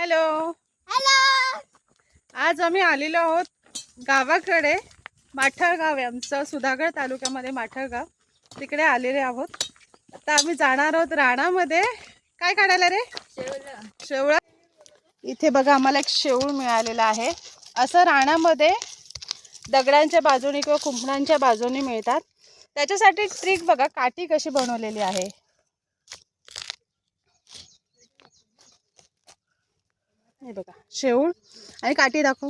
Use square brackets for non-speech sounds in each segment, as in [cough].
Hello. Hello. आज आम्ही आलेलो आहोत गावाकडे माठळगाव आहे आमचं सुधागड तालुक्यामध्ये माठळगाव तिकडे आलेले आहोत. आता आम्ही जाणार आहोत राणामध्ये. काय काढायला रे? शेवळ. इथे बघा आम्हाला एक शेऊळ मिळालेला आहे. असं राणामध्ये दगडांच्या बाजूनी किंवा कुंपणांच्या बाजूनी मिळतात. त्याच्यासाठी ट्रिक बघा काठी कशी बनवलेली आहे. हे बघा शेऊळ आणि काठी दाखव.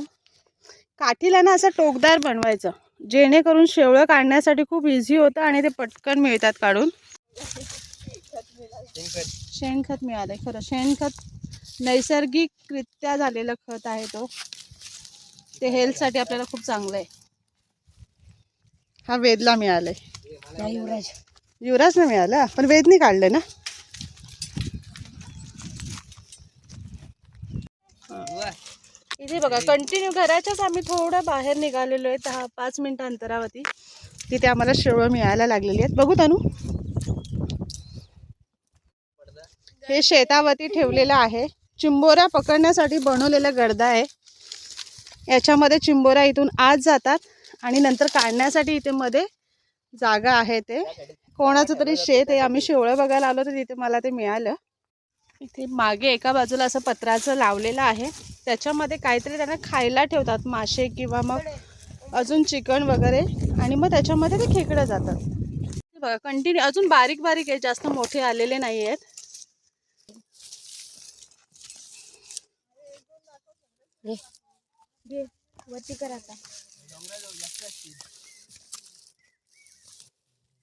काठीला ना असं टोकदार बनवायचं जेणेकरून शेवळं काढण्यासाठी खूप इझी होतं आणि ते पटकन मिळतात काढून. शेणखत मिळालंय खरं. शेणखत नैसर्गिकरित्या झालेलं खत आहे तो. ते हेल्थसाठी आपल्याला खूप चांगलं आहे. हा वेदला मिळालंय. युवराज. युवराजला मिळालं? पण वेदनी काढलं ना? इथे बघा कंटिन्यू घराच्याच आम्ही थोडं बाहेर निघालेलो आहे दहा पाच मिनिटं अंतरावरती. तिथे आम्हाला शेवळं मिळायला लागलेली आहेत. बघू तानू. हे शेतावरती ठेवलेलं आहे. चिंबोऱ्या पकडण्यासाठी बनवलेला गर्दा आहे. याच्यामध्ये चिंबोऱ्या इथून आत जातात आणि नंतर काढण्यासाठी इथे मध्ये जागा आहे ते. कोणाचं तरी शेत आहे. आम्ही शेवळं बघायला आलो तर तिथे मला ते मिळालं. इथे मागे एका बाजूला असं पत्राचं लावलेलं आहे. त्याच्यामध्ये काहीतरी त्यांना खायला ठेवतात मासे किंवा मग अजून चिकन वगैरे. आणि मग त्याच्यामध्ये ते खेकडं जातात. बघा कंटिन्यू अजून बारीक बारीक आहे जास्त मोठे आलेले नाही आहेत.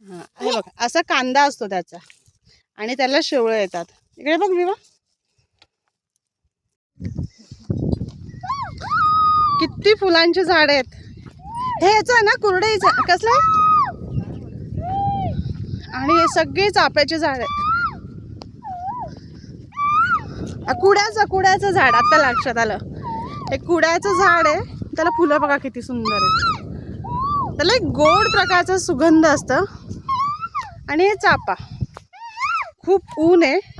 हां हे बघा असा कांदा असतो त्याचा. आणि त्याला शेवळं येतात. इकडे बघ विवा. किती फुलांची झाड आहेत. हे याचं आहे ना कुरडे कसलं? आहे? आणि हे सगळे चाफ्याचे झाड आहेत. आ, कुड्याचं कुड्याचं झाड. आता लक्षात आलं. हे कुड्याचं झाड आहे. त्याला फुलं बघा किती सुंदर आहेत. त्याला एक गोड प्रकारचा सुगंध असतं. आणि हे चापा. खूप ऊन आहे.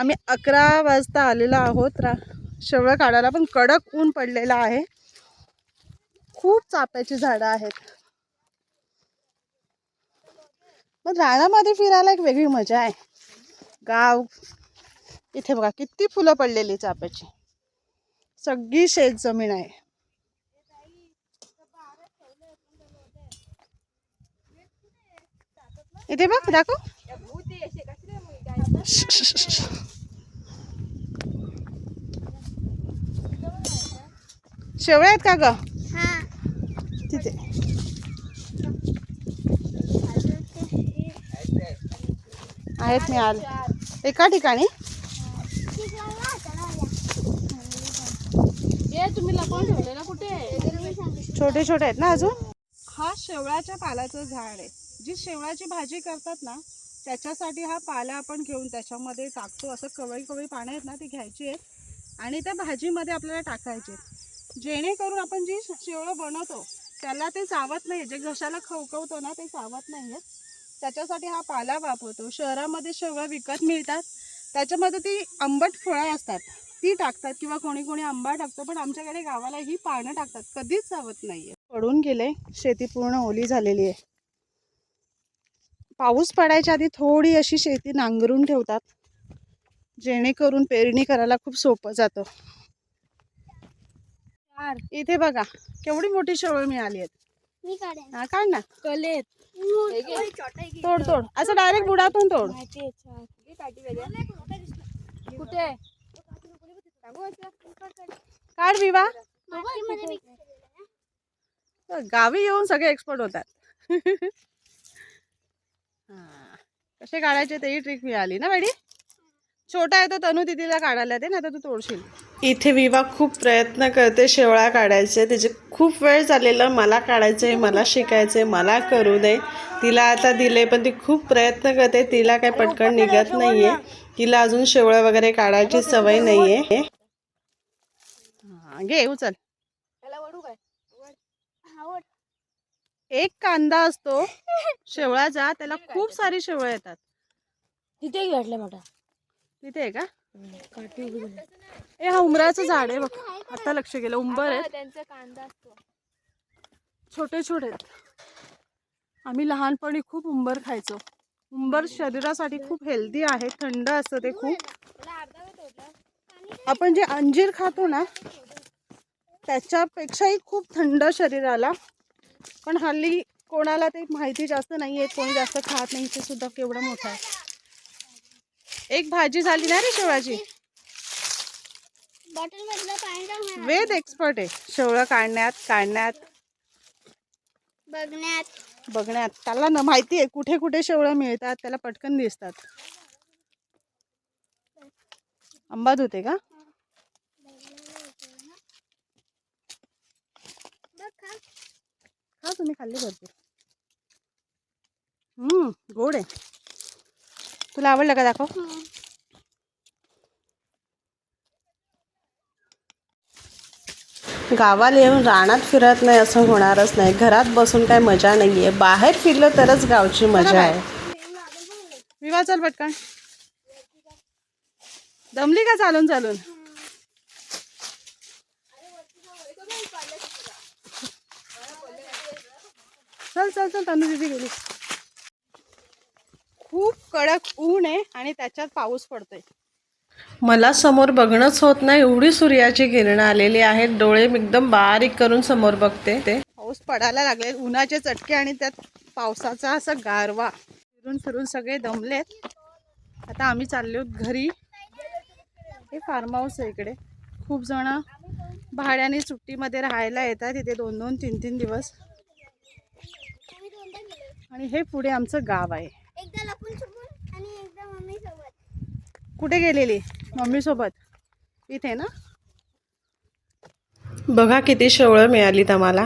आम्ही अकरा वाजता आलेलो आहोत. रा शेवळं काढायला पण कडक ऊन पडलेलं आहे. खूप चाप्याची झाडं आहेत. मग रानामध्ये फिरायला एक वेगळी मजा आहे. गाव इथे बघा किती फुलं पडलेली चाप्याची. सगळी शेत जमीन आहे. इथे बघ दाखव. शेवळ्या आहेत का ग? हा. तिथे. आहेत मी आले एका ठिकाणी? तुम्ही लपवून ठेवलेला कुठे? छोटे छोटे आहेत ना अजून? हा शेवळाच्या पाल्याचं झाड आहे. जी शेवळाची भाजी करतात ना त्याच्यासाठी हा पाला आपण घेऊन त्याच्यामध्ये टाकतो. असं कवळी कवळी पानं आहेत ना ती घ्यायची आहेत. आणि त्या भाजीमध्ये आपल्याला टाकायचे जेणेकरून आपण जी शेवळं बनवतो त्याला ते चावत नाही जे घशाला खवखवतो ना ते चावत नाही आहेत त्याच्यासाठी हा पाला वापरतो. शहरामध्ये शेवळं विकत मिळतात. त्याच्यामध्ये ती आंबट फळं असतात ती टाकतात किंवा कोणी कोणी आंबा टाकतो पण आमच्याकडे गावाला ही पानं टाकतात. कधीच चावत नाहीये. पडून गेले. शेती पूर्ण ओली झालेली आहे. पाऊस पडायच्या आधी थोडी अशी शेती नांगरून ठेवतात. जेणेकरून पेरणी करायला खूप सोपं जातं. इथे बघा केवढी मोठी शेवळ मिळाली आहेत. हा काढ ना. कलेत. तोड तोड. असं डायरेक्ट बुडातून तोड. कुठे काढ विवा. गावी येऊन सगळे एक्सपर्ट होतात. [laughs] कसे काढायचे तेही ट्रिक मिळाली ना मॅडी छोटा आहे तो तनू दिदीला काढायला दे ना तर तू तोडशील. इथे विवा खूप प्रयत्न करते शेवळा काढायचे. तिचे खूप वेळ झालेलं मला काढायचंय मला शिकायचंय मला करू दे. तिला आता दिले पण ती खूप प्रयत्न करते. तिला काही पटकन निघत नाहीये. तिला अजून शेवळं वगैरे काढायची सवय नाहीये. हा, घे उचल. एक कांदा असतो [laughs] शेवळाचा त्याला खूप सारी शेवळं येतात. तिथे भेटले मोठा. तिथे आहे का? ए हा उंबराचं झाड आहे बघ. आता लक्ष गेलं उंबर आहे त्यांचा कांदा असतो. छोटे छोटे आहेत. आम्ही लहानपणी खूप उंबर खायचो. उंबर शरीरासाठी खूप हेल्दी आहे थंड असतं ते खूप. आपण जे अंजीर खातो ना त्याच्यापेक्षाही खूप थंड शरीराला पण हल्ली कोणाला ते माहिती जास्त नाही आहे कोणी जास्त खात नाही ते सुद्धा केवढं मोठं आहे. एक भाजी झाली ना रे शेवळाची वेद एक्सपर्ट आहे. शेवळं काढण्यात काढण्यात. बघण्यात. बघण्यात. त्याला ना माहिती आहे कुठे कुठे शेवळं मिळतात त्याला पटकन दिसतात. अंबाद होते का बघ खा तुम्ही खाल्ले भरपूर. हम्म गोड आहे. तुला आवडलं का दाखव? गावाला येऊन रानात फिरत नाही असं होणारच नाही. घरात बसून काय मजा नाही आहे बाहेर फिरलं तरच गावची मजा आहे. विवा चल पटकन. दमली का चालून चालून? चल चल चल तनु दिदी गेली. खूप कडक ऊन आहे आणि त्याच्यात पाऊस पडतोय. मला समोर बघणंच होत नाही. एवढी सूर्याची किरणं आलेली आहेत. डोळे एकदम बारीक करून समोर बघते ते. पाऊस पडायला लागले उन्हाचे चटके आणि त्यात पावसाचा असा गारवा. फिरून फिरून सगळे दमलेत. आता आम्ही चाललो घरी. हे फार्म हाऊस आहे इकडे. खूप जण भाड्याने सुट्टीमध्ये राहायला येतात. इथे दोन दोन तीन तीन दिवस. आणि हे पुढे आमचं गाव आहे. एकदा लपून छपून आणि एकदा मम्मी सोबत. कुठे गेलेली? मम्मी सोबत? इथे ना? बघा किती शेवळं मिळालीत आम्हाला.